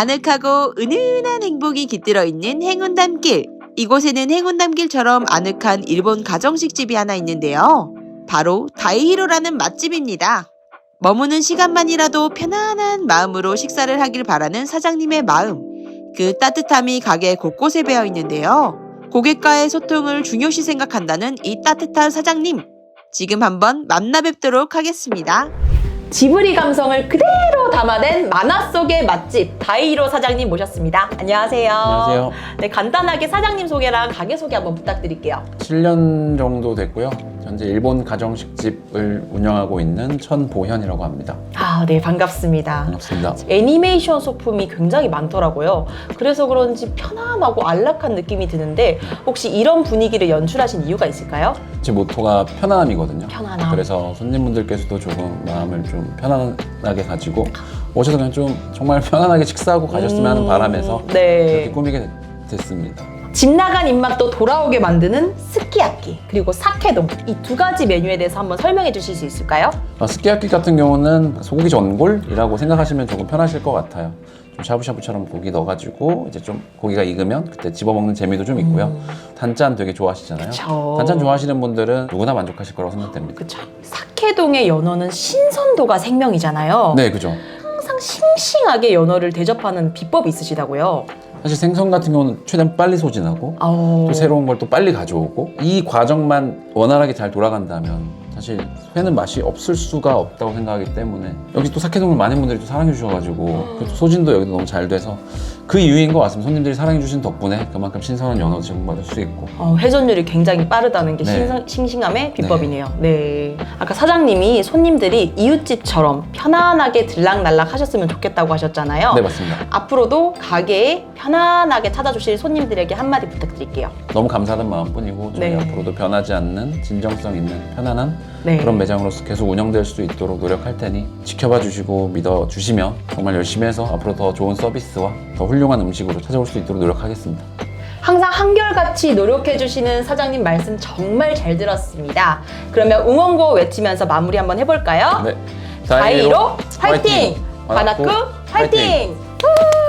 아늑하고 은은한 행복이 깃들어 있는 행운담길. 이곳에는 행운담길처럼 아늑한 일본 가정식 집이 하나 있는데요. 바로 다이히로라는 맛집입니다. 머무는 시간만이라도 편안한 마음으로 식사를 하길 바라는 사장님의 마음. 그 따뜻함이 가게 곳곳에 배어 있는데요. 고객과의 소통을 중요시 생각한다는 이 따뜻한 사장님. 지금 한번 만나 뵙도록 하겠습니다. 지브리 감성을 그대로 담아낸 만화 속의 맛집 다이로 사장님 모셨습니다. 안녕하세요. 안녕하세요. 네, 간단하게 사장님 소개랑 가게 소개 한번 부탁드릴게요. 7년 정도 됐고요. 현재 일본 가정식집을 운영하고 있는 천보현이라고 합니다. 아, 네, 반갑습니다. 반갑습니다. 애니메이션 소품이 굉장히 많더라고요. 그래서 그런지 편안하고 안락한 느낌이 드는데 혹시 이런 분위기를 연출하신 이유가 있을까요? 제 모토가 편안함이거든요. 편안함. 그래서 손님분들께서도 조금 마음을 좀 편안하게 가지고 오셔서 그냥 좀 정말 편안하게 식사하고 가셨으면 하는 음, 바람에서 네. 그렇게 꾸미게 됐습니다. 집 나간 입맛도 돌아오게 만드는 스키야키 그리고 사케동 이 두 가지 메뉴에 대해서 한번 설명해 주실 수 있을까요? 어, 스키야키 같은 경우는 소고기 전골이라고 생각하시면 조금 편하실 것 같아요. 좀 샤브샤브처럼 고기 넣어가지고 이제 좀 고기가 익으면 그때 집어먹는 재미도 좀 있고요. 단짠 되게 좋아하시잖아요. 음. 그쵸. 단짠 좋아하시는 분들은 누구나 만족하실 거라고 생각됩니다. 그쵸. 사케동의 연어는 신선도가 생명이잖아요. 네, 그죠. 항상 싱싱하게 연어를 대접하는 비법이 있으시다고요. 사실 생선 같은 경우는 최대한 빨리 소진하고 아오. 또 새로운 걸 또 빨리 가져오고 이 과정만 원활하게 잘 돌아간다면 사실 회는 맛이 없을 수가 없다고 생각하기 때문에 여기 또 사케동을 많은 분들이 또 사랑해 주셔가지고 그또 소진도 여기도 너무 잘 돼서 그 이유인 것 같습니다. 손님들이 사랑해 주신 덕분에 그만큼 신선한 연어 제공받을 수 있고 어, 회전율이 굉장히 빠르다는 게 네. 신선- 싱싱함의 비법이네요. 네. 아까 사장님이 손님들이 이웃집처럼 편안하게 들락날락 하셨으면 좋겠다고 하셨잖아요. 네 맞습니다. 앞으로도 가게에 편안하게 찾아주실 손님들에게 한마디 부탁드릴게요. 너무 감사하는 마음뿐이고 저희 네. 앞으로도 변하지 않는 진정성 있는 편안한 네. 그런 매장으로서 계속 운영될 수 있도록 노력할 테니 지켜봐 주시고 믿어 주시면 정말 열심히 해서 앞으로 더 좋은 서비스와 더 훌륭한 음식으로 찾아올 수 있도록 노력하겠습니다. 항상 한결같이 노력해주시는 사장님 말씀 정말 잘 들었습니다. 그러면 응원고 외치면서 마무리 한번 해볼까요? 네. 다이로 화이팅! 바나쿠 화이팅! 화이팅! 후!